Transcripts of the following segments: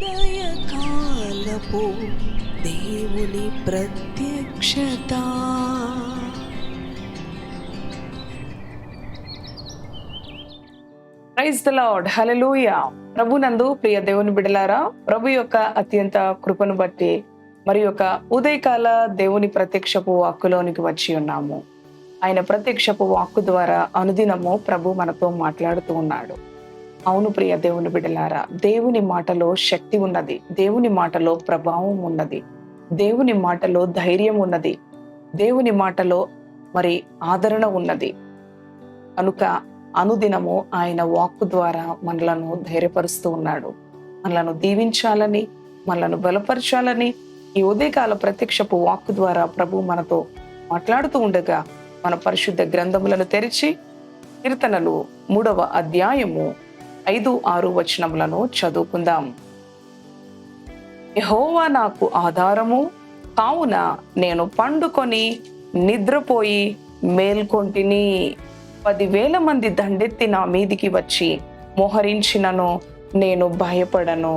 ఉదయకాలపు దేవుని ప్రత్యక్షత. ప్రైజ్ ద లార్డ్ ప్రభునందు ప్రియ దేవుని బిడలారా ప్రభు యొక్క అత్యంత కృపను బట్టి మరి యొక్క ఉదయకాల దేవుని ప్రత్యక్షపు వాక్కులోనికి వచ్చి ఉన్నాము. ఆయన ప్రత్యక్షపు వాక్కు ద్వారా అనుదినము ప్రభు మనతో మాట్లాడుతూ ఉన్నాడు. అవును ప్రియ దేవుని బిడలారా దేవుని మాటలో శక్తి ఉన్నది దేవుని మాటలో ప్రభావం ఉన్నది దేవుని మాటలో ధైర్యం ఉన్నది దేవుని మాటలో మరి ఆదరణ ఉన్నది. కనుక అనుదినము ఆయన వాక్కు ద్వారా మనలను ధైర్యపరుస్తూ ఉన్నాడు. మనలను దీవించాలని మనలను బలపరచాలని ఈ ఉదయకాల ప్రత్యక్షపు వాక్కు ద్వారా ప్రభు మనతో మాట్లాడుతూ ఉండగా మన పరిశుద్ధ గ్రంథములను తెరిచి కీర్తనలు మూడవ అధ్యాయము ఐదు ఆరు వచనములను చదువుకుందాం. యహోవా నాకు ఆధారము కావున నేను పండుకొని నిద్రపోయి మేల్కొంటిని. పదివేల మంది దండెత్తి నా మీదికి వచ్చి మోహరించినను నేను భయపడను.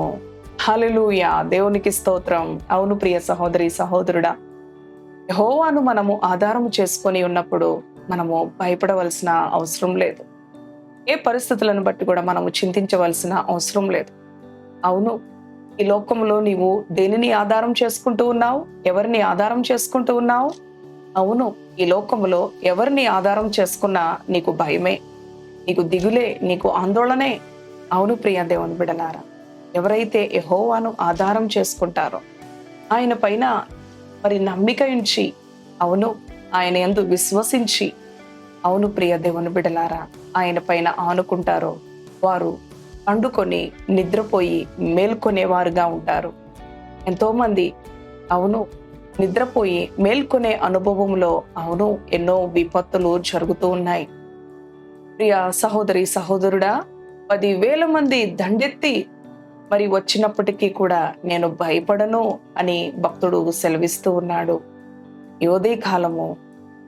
హలలుయా దేవునికి స్తోత్రం. అవును ప్రియ సహోదరి సహోదరుడా! యెహోవాను మనము ఆధారము చేసుకొని ఉన్నప్పుడు మనము భయపడవలసిన అవసరం లేదు. ఏ పరిస్థితులను బట్టి కూడా మనము చింతించవలసిన అవసరం లేదు. అవును ఈ లోకంలో నీవు దేనిని ఆధారం చేసుకుంటూ ఉన్నావు? ఎవరిని ఆధారం చేసుకుంటూ ఉన్నావు? అవును ఈ లోకంలో ఎవరిని ఆధారం చేసుకున్నా నీకు భయమే నీకు దిగులే నీకు ఆందోళనే. అవును ప్రియ దేవుని బిడలారా ఎవరైతే ఎహోవాను ఆధారం చేసుకుంటారో ఆయన పైన మరి నమ్మిక ఉంచి అవును ఆయన ఎందు విశ్వసించి అవును ప్రియ దేవుని బిడలారా ఆయన పైన ఆనుకుంటారో వారు పండుకొని నిద్రపోయి మేల్కొనేవారుగా ఉంటారు. ఎంతోమంది అవును నిద్రపోయి మేల్కొనే అనుభవంలో అవును ఎన్నో విపత్తులు జరుగుతూ ఉన్నాయి. ప్రియ సహోదరి సహోదరుడా పదివేల మంది దండెత్తి మరి వచ్చినప్పటికీ కూడా నేను భయపడను అని భక్తుడు సెలవిస్తూ ఉన్నాడు. యోదే కాలము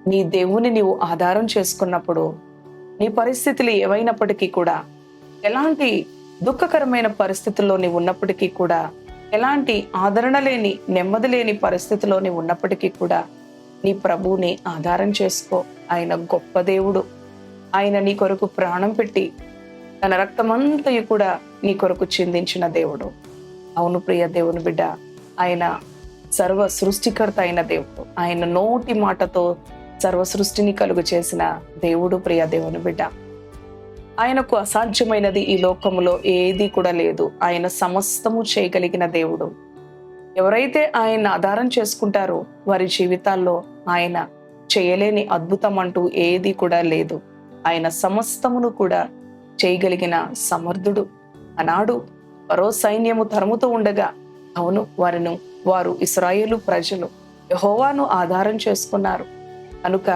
నీ దేవుని నీవు ఆధారం చేసుకున్నప్పుడు నీ పరిస్థితులు ఏవైనప్పటికీ కూడా ఎలాంటి దుఃఖకరమైన పరిస్థితుల్లో నీవు ఉన్నప్పటికీ కూడా ఎలాంటి ఆదరణ లేని నెమ్మది లేని పరిస్థితిలో నీవు ఉన్నప్పటికీ కూడా నీ ప్రభువుని ఆధారం చేసుకో. ఆయన గొప్ప దేవుడు. ఆయన నీ కొరకు ప్రాణం పెట్టి తన రక్తమంతయు కూడా నీ కొరకు చిందించిన దేవుడు. అవును ప్రియ దేవుని బిడ్డ ఆయన సర్వ సృష్టికర్త అయిన దేవుడు. ఆయన నోటి మాటతో సర్వ సృష్టిని కలుగు చేసిన దేవుడు ప్రియ దేవుని బిడ్డ. ఆయనకు అసాధ్యమైనది ఈ లోకములో ఏది కూడా లేదు. ఆయన సమస్తము చేయగలిగిన దేవుడు. ఎవరైతే ఆయన ఆధారం చేసుకుంటారో వారి జీవితాల్లో ఆయన చేయలేని అద్భుతం అంటూ ఏది కూడా లేదు. ఆయన సమస్తమును కూడా చేయగలిగిన సమర్థుడు అనాడు మరో సైన్యము తరుముతూ ఉండగా అవును వారిను వారు ఇస్రాయేలు ప్రజలు యహోవాను ఆధారం చేసుకున్నారు. కనుక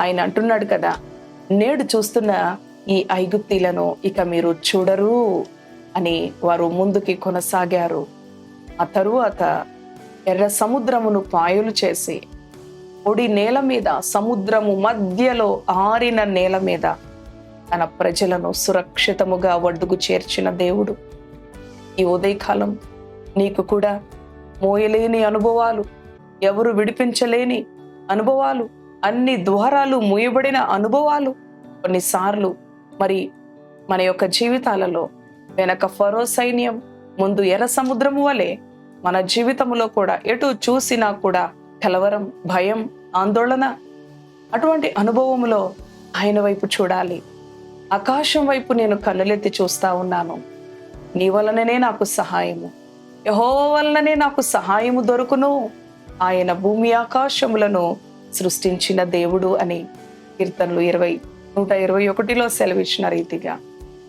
ఆయన అంటున్నాడు కదా నేడు చూస్తున్న ఈ ఐగుప్తీలను ఇక మీరు చూడరు అని వారు ముందుకి కొనసాగారు. ఆ తరువాత ఎర్ర సముద్రమును పాయలు చేసి పొడి నేల మీద సముద్రము మధ్యలో ఆరిన నేల మీద తన ప్రజలను సురక్షితముగా ఒడ్డుకు చేర్చిన దేవుడు. ఈ ఉదయకాలం నీకు కూడా మోయలేని అనుభవాలు ఎవరు విడిపించలేని అనుభవాలు అన్ని ద్వారాలు మూయబడిన అనుభవాలు కొన్నిసార్లు మరి మన యొక్క జీవితాలలో వెనక ఫరో సైన్యం ముందు ఎర్ర సముద్రము వలె మన జీవితంలో కూడా ఎటు చూసినా కూడా కలవరం భయం ఆందోళన అటువంటి అనుభవంలో ఆయన వైపు చూడాలి. ఆకాశం వైపు నేను కళ్ళులెత్తి చూస్తా ఉన్నాను. నీ వలననే నాకు సహాయము. యహో వలననే నాకు సహాయము దొరుకును. ఆయన భూమి ఆకాశములను సృష్టించిన దేవుడు అని కీర్తనలు ఇరవై నూట ఇరవై ఒకటిలో సెలవిచ్చిన రీతిగా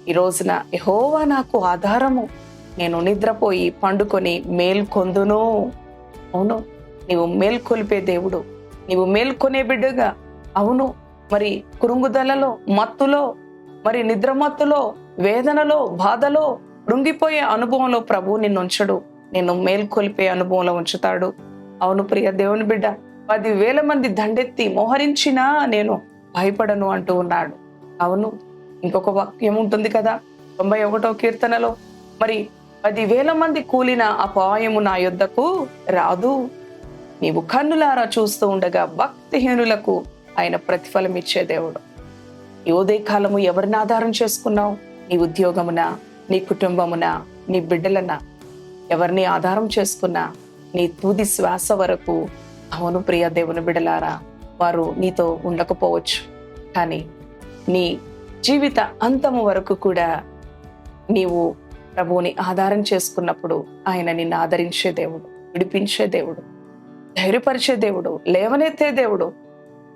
ఈ రోజున యహోవా నాకు ఆధారము. నేను నిద్రపోయి పండుకొని మేల్కొందును. అవును నీవు మేల్కొల్పే దేవుడు. నీవు మేల్కొనే బిడ్డగా. అవును మరి కురుంగుదలలో మత్తులో మరి నిద్రమత్తులో వేదనలో బాధలో కృంగిపోయే అనుభవంలో ప్రభు నిన్ను ఉంచడు నిన్ను మేల్కొల్పే అనుభవంలో ఉంచుతాడు. అవును ప్రియ దేవుని బిడ్డ పదివేల మంది దండెత్తి మోహరించినా నేను భయపడను అంటూ ఉన్నాడు. అవును ఇంకొక వాక్యం ఉంటుంది కదా తొంభై ఒకటో కీర్తనలో మరి పదివేల మంది కూలిన అపాయము నా యొద్దకు రాదు. నీవు కన్నులారా చూస్తూ ఉండగా భక్తిహీనులకు ఆయన ప్రతిఫలం ఇచ్చే దేవుడు. ఈ ఉదయ కాలము ఎవరిని ఆధారం చేసుకున్నావు? నీ ఉద్యోగమున? నీ కుటుంబమున? నీ బిడ్డలన? ఎవరిని ఆధారం చేసుకున్నా? నీ తుది శ్వాస వరకు అవును ప్రియ దేవుని బిడలారా వారు నీతో ఉండకపోవచ్చు కానీ నీ జీవిత అంతము వరకు కూడా నీవు ప్రభువుని ఆధారం చేసుకున్నప్పుడు ఆయన నిన్ను ఆదరించే దేవుడు విడిపించే దేవుడు ధైర్యపరిచే దేవుడు లేవనెత్తే దేవుడు.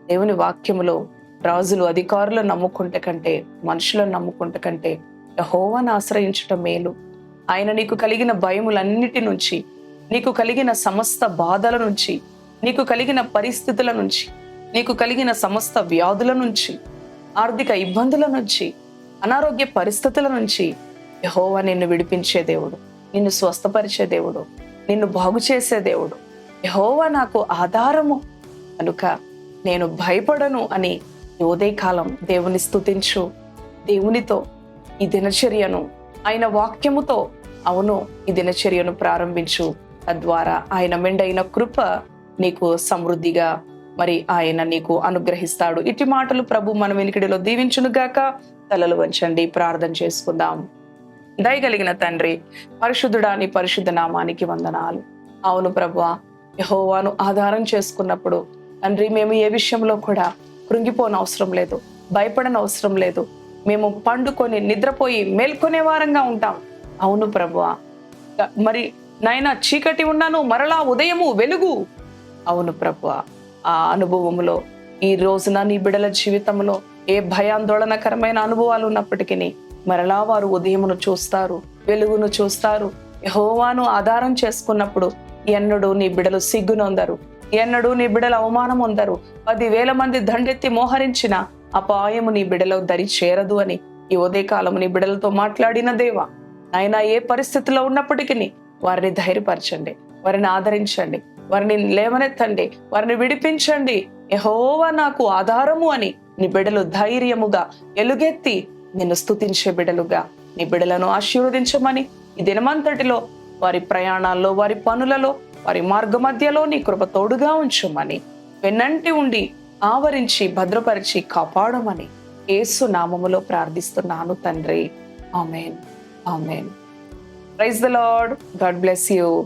దేవుని వాక్యములో రాజులు అధికారులు నమ్ముకుంటే కంటే మనుషులను నమ్ముకుంటే కంటే యహోవాను ఆశ్రయించటం మేలు. ఆయన నీకు కలిగిన భయములన్నిటి నుంచి నీకు కలిగిన సమస్త బాధల నుంచి నీకు కలిగిన పరిస్థితుల నుంచి నీకు కలిగిన సమస్త వ్యాధుల నుంచి ఆర్థిక ఇబ్బందుల నుంచి అనారోగ్య పరిస్థితుల నుంచి యహోవా నిన్ను విడిపించే దేవుడు నిన్ను స్వస్థపరిచే దేవుడు నిన్ను బాగు చేసే దేవుడు. యహోవా నాకు ఆధారము. కనుక నేను భయపడను అని ఈ ఉదయకాలం దేవుని స్థుతించు దేవునితో ఈ దినచర్యను ఆయన వాక్యముతో అవును ఈ దినచర్యను ప్రారంభించు. తద్వారా ఆయన మెండైన కృప నీకు సమృద్ధిగా మరి ఆయన నీకు అనుగ్రహిస్తాడు. ఇటు మాటలు ప్రభు మన వెనుకడిలో దీవించునుగాక. తలలు వంచండి ప్రార్థన చేసుకుందాం. దయగలిగిన తండ్రి పరిశుద్ధుడా నీ పరిశుద్ధ నామానికి వందనాలు. అవును ప్రభు యహోవాను ఆధారం చేసుకున్నప్పుడు తండ్రి మేము ఏ విషయంలో కూడా కృంగిపోన అవసరం లేదు భయపడన అవసరం లేదు. మేము పండుకొని నిద్రపోయి మేల్కొనే వారంగా ఉంటాం. అవును ప్రభు. మరి నాయన చీకటి ఉన్నాను మరలా ఉదయము వెలుగు అవును ప్రభు. ఆ అనుభవములో ఈ రోజున నీ బిడల జీవితంలో ఏ భయాందోళనకరమైన అనుభవాలు ఉన్నప్పటికీ మరలా వారు ఉదయమును చూస్తారు వెలుగును చూస్తారు. యహోవాను ఆధారం చేసుకున్నప్పుడు ఎన్నడూ నీ బిడలు సిగ్గునొందరు ఎన్నడూ నీ బిడల అవమానం ఉందరు పదివేల మంది దండెత్తి మోహరించిన అపాయము నీ బిడలో దరి చేరదు అని ఈ ఉదయకాలము నీ బిడలతో మాట్లాడిన దేవా. ఆయన ఏ పరిస్థితిలో ఉన్నప్పటికీ వారిని ధైర్యపరచండి వారిని ఆదరించండి. వారిని లేవనెత్తండి వారిని విడిపించండి. యహోవా నాకు ఆధారము అని నీ బిడలు ధైర్యముగా ఎలుగెత్తి నిన్ను స్తుతించే బిడలుగా. నీ బిడలను ఆశీర్వదించమని ఈ దినమంతటిలో వారి ప్రయాణాల్లో వారి పనులలో వారి మార్గ మధ్యలో నీ కృప తోడుగా ఉంచమని. వెన్నంటి ఉండి ఆవరించి భద్రపరిచి కాపాడమని ఏసు నామములో ప్రార్థిస్తున్నాను తండ్రి. Amen. Amen. Praise the lord. God bless you.